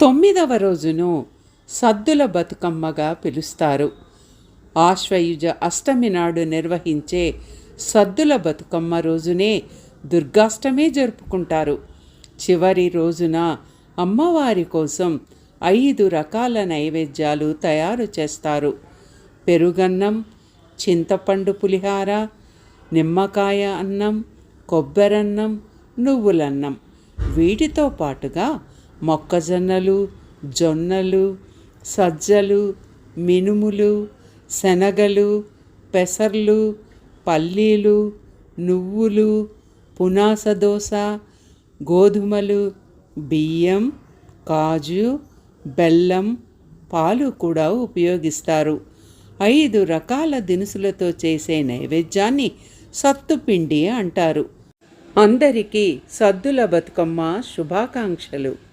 తొమ్మిదవ రోజును సద్దుల బతుకమ్మగా పిలుస్తారు. ఆశ్వయుజ అష్టమి నాడు నిర్వహించే సద్దుల బతుకమ్మ రోజునే దుర్గాష్టమే జరుపుకుంటారు. చివరి రోజున అమ్మవారి కోసం ఐదు రకాల నైవేద్యాలు తయారు చేస్తారు. పెరుగన్నం చింతపండు పులిహార నిమ్మకాయ అన్నం కొబ్బరన్నం నువ్వులన్నం. వీటితో పాటుగా మొక్కజొన్నలు జొన్నలు సజ్జలు మినుములు శనగలు పెసర్లు పల్లీలు నువ్వులు పునాస దోస గోధుమలు బియ్యం కాజు బెల్లం పాలు కూడా ఉపయోగిస్తారు. ఐదు రకాల దినుసులతో చేసే నైవేద్యాన్ని సత్తుపిండి అంటారు. అందరికీ సద్దుల బతుకమ్మ శుభాకాంక్షలు.